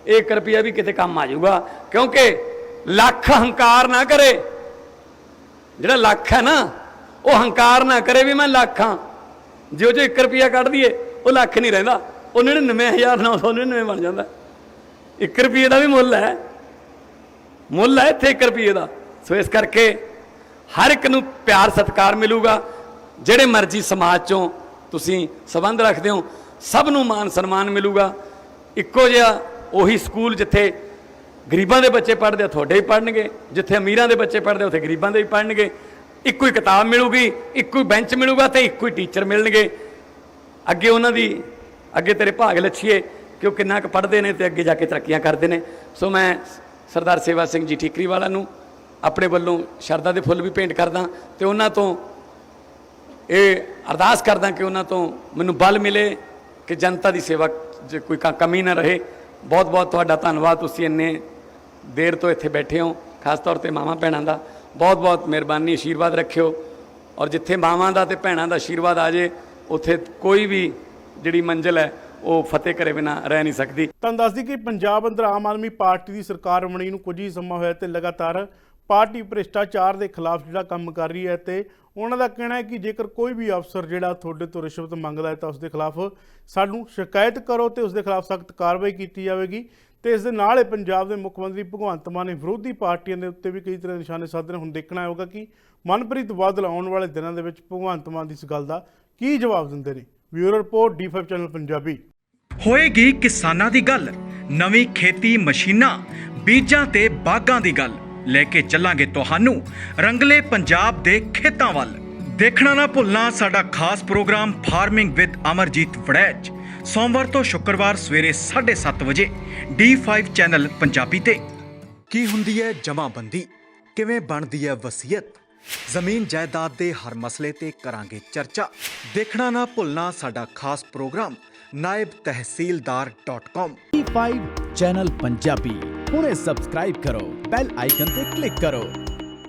1 ਰੁਪਿਆ ਵੀ ਕਿਤੇ ਕੰਮ ਆ ਜਾਊਗਾ। ਕਿਉਂਕਿ ਲੱਖ ਹੰਕਾਰ ਨਾ ਕਰੇ। ਜਿਹੜਾ ਲੱਖ ਹੈ ਨਾ ਉਹ ਹੰਕਾਰ ਨਾ ਕਰੇ ਵੀ ਮੈਂ ਲੱਖ ਹਾਂ। ਜੇ ਉਹ ਜੋ 1 ਰੁਪਿਆ ਕੱਢ ਦਈਏ, ਉਹ ਲੱਖ ਨਹੀਂ ਰਹਿੰਦਾ। ਉਹ 99999 ਬਣ ਜਾਂਦਾ। 1 ਰੁਪਏ ਦਾ ਵੀ ਮੁੱਲ ਹੈ। ਮੁੱਲ ਹੈ ਇੱਥੇ 1 ਰੁਪਏ ਦਾ। ਸੋ ਇਸ ਕਰਕੇ ਹਰ ਇੱਕ ਨੂੰ ਪਿਆਰ, ਸਤਿਕਾਰ ਮਿਲੂਗਾ। ਜਿਹੜੇ ਮਰਜ਼ੀ ਸਮਾਜ ਚੋਂ ਤੁਸੀਂ ਸਬੰਧ ਰੱਖਦੇ ਹੋ, ਸਭ ਨੂੰ ਮਾਨ ਸਨਮਾਨ ਮਿਲੂਗਾ। ਇੱਕੋ ਜਿਹਾ ਉਹੀ ਸਕੂਲ ਜਿੱਥੇ ਗਰੀਬਾਂ ਦੇ ਬੱਚੇ ਪੜ੍ਹਦੇ ਆ, ਤੁਹਾਡੇ ਵੀ ਪੜ੍ਹਨਗੇ। ਜਿੱਥੇ ਅਮੀਰਾਂ ਦੇ ਬੱਚੇ ਪੜ੍ਹਦੇ ਉੱਥੇ ਗਰੀਬਾਂ ਦੇ ਵੀ ਪੜ੍ਹਨਗੇ। ਇੱਕੋ ਹੀ ਕਿਤਾਬ ਮਿਲੂਗੀ, ਇੱਕੋ ਹੀ ਬੈਂਚ ਮਿਲੂਗਾ ਤੇ ਇੱਕੋ ਹੀ ਟੀਚਰ ਮਿਲਣਗੇ। ਅੱਗੇ ਉਹਨਾਂ ਦੀ, ਅੱਗੇ ਤੇਰੇ ਭਾਗ ਲੱਛੀਏ ਕਿ ਉਹ ਕਿੰਨਾ ਕੁ ਪੜ੍ਹਦੇ ਨੇ ਤੇ ਅੱਗੇ ਜਾ ਕੇ ਤਰੱਕੀਆਂ ਕਰਦੇ ਨੇ। ਸੋ ਮੈਂ ਸਰਦਾਰ ਸੇਵਾ ਸਿੰਘ ਜੀ ਠੀਕਰੀ ਵਾਲਾ ਨੂੰ ਆਪਣੇ ਵੱਲੋਂ ਸ਼ਰਧਾ ਦੇ ਫੁੱਲ ਵੀ ਭੇਂਟ ਕਰਦਾ ਤੇ ਉਹਨਾਂ ਤੋਂ ਇਹ ਅਰਦਾਸ ਕਰਦਾ ਕਿ ਉਹਨਾਂ ਤੋਂ ਮੈਨੂੰ ਬਲ ਮਿਲੇ ਕਿ ਜਨਤਾ ਦੀ ਸੇਵਾ 'ਚ ਕੋਈ ਕ- ਕਮੀ ਨਾ ਰਹੇ। ਬਹੁਤ ਬਹੁਤ ਤੁਹਾਡਾ ਧੰਨਵਾਦ, ਤੁਸੀਂ ਇੰਨੇ ਦੇਰ ਤੋਂ ਇੱਥੇ ਬੈਠੇ ਹੋ, ਖਾਸ ਤੌਰ ਤੇ ਮਾਵਾਂ ਭੈਣਾਂ ਦਾ। ਬਹੁਤ ਬਹੁਤ ਮਿਹਰਬਾਨੀ ਆਸ਼ੀਰਵਾਦ ਰੱਖਿਓ। ਔਰ ਜਿੱਥੇ ਮਾਵਾਂ ਦਾ ਤੇ ਭੈਣਾਂ ਦਾ ਆਸ਼ੀਰਵਾਦ ਆ ਜੇ, ਉੱਥੇ ਕੋਈ ਵੀ ਜਿਹੜੀ ਮੰਜ਼ਿਲ ਹੈ, ਉਹ ਫਤਿਹ ਕਰੇ ਬਿਨਾ ਰਹਿ ਨਹੀਂ ਸਕਦੀ। ਤੁਹਾਨੂੰ ਦੱਸਦੀ ਕਿ ਪੰਜਾਬ ਅੰਦਰ ਆਮ ਆਦਮੀ ਪਾਰਟੀ ਦੀ ਸਰਕਾਰ ਬਣੀ ਨੂੰ ਕੁਝ ਹੀ ਸਮਾਂ ਹੋਇਆ ਤੇ ਲਗਾਤਾਰ ਪਾਰਟੀ ਭ੍ਰਿਸ਼ਟਾਚਾਰ ਦੇ ਖਿਲਾਫ ਜਿਹੜਾ ਕੰਮ ਕਰ ਰਹੀ ਹੈ ਤੇ ਉਹਨਾਂ ਦਾ ਕਹਿਣਾ ਹੈ ਕਿ ਜੇਕਰ ਕੋਈ ਵੀ ਅਫਸਰ ਜਿਹੜਾ ਤੁਹਾਡੇ ਤੋਂ ਰਿਸ਼ਵਤ ਮੰਗਦਾ ਹੈ ਤਾਂ ਉਸ ਦੇ ਖਿਲਾਫ ਸਾਨੂੰ ਸ਼ਿਕਾਇਤ ਕਰੋ ਤੇ ਉਸ ਦੇ ਖਿਲਾਫ ਸਖਤ ਕਾਰਵਾਈ ਕੀਤੀ ਜਾਵੇਗੀ। ਤੇ ਇਸ ਦੇ ਨਾਲ ਹੀ ਪੰਜਾਬ ਦੇ ਮੁੱਖ ਮੰਤਰੀ ਭਗਵੰਤ ਮਾਨ ਨੇ ਵਿਰੋਧੀ ਪਾਰਟੀਆਂ ਦੇ ਉੱਤੇ ਵੀ ਕਈ ਤਰ੍ਹਾਂ ਦੇ ਨਿਸ਼ਾਨੇ ਸਾਧੇ ਨੇ। ਹੁਣ ਦੇਖਣਾ ਹੋਗਾ ਕਿ ਮਨਪ੍ਰੀਤ ਬਾਦਲ ਆਉਣ ਵਾਲੇ ਦਿਨਾਂ ਦੇ ਵਿੱਚ ਭਗਵੰਤ ਮਾਨ ਦੀ ਇਸ ਗੱਲ ਦਾ ਕੀ ਜਵਾਬ ਦਿੰਦੇ ਨੇ। ਬਿਊਰੋ ਰਿਪੋਰਟ ਡੀ5 ਚੈਨਲ ਪੰਜਾਬੀ। ਹੋਏਗੀ ਕਿਸਾਨਾਂ ਦੀ ਗੱਲ, ਨਵੀਂ ਖੇਤੀ ਮਸ਼ੀਨਾਂ, ਬੀਜਾਂ ਤੇ ਬਾਗਾਂ ਦੀ ਗੱਲ। ਲੈ ਕੇ ਚੱਲਾਂਗੇ ਤੁਹਾਨੂੰ ਰੰਗਲੇ ਪੰਜਾਬ ਦੇ ਖੇਤਾਂ ਵੱਲ। ਦੇਖਣਾ ਨਾ ਭੁੱਲਣਾ ਸਾਡਾ ਖਾਸ program farming with Amarjeet Waraich ਸੋਮਵਾਰ ਤੋਂ ਸ਼ੁੱਕਰਵਾਰ ਸਵੇਰੇ 7:30 ਵਜੇ D5 ਚੈਨਲ ਪੰਜਾਬੀ ਤੇ। ਕੀ ਹੁੰਦੀ ਹੈ ਜਮਾਬੰਦੀ? ਕਿਵੇਂ ਬਣਦੀ ਹੈ ਵਸੀਅਤ? ਜ਼ਮੀਨ ਜਾਇਦਾਦ ਦੇ ਹਰ ਮਸਲੇ ਤੇ ਕਰਾਂਗੇ ਚਰਚਾ। ਦੇਖਣਾ ਨਾ ਭੁੱਲਣਾ ਸਾਡਾ ਖਾਸ ਪ੍ਰੋਗਰਾਮ ਨਾਇਬ ਤਹਿਸੀਲਦਾਰ.com 5 ਚੈਨਲ ਪੰਜਾਬੀ ਹੁਣੇ ਸਬਸਕ੍ਰਾਈਬ ਕਰੋ ਬੈਲ ਆਈਕਨ ਤੇ ਕਲਿੱਕ ਕਰੋ।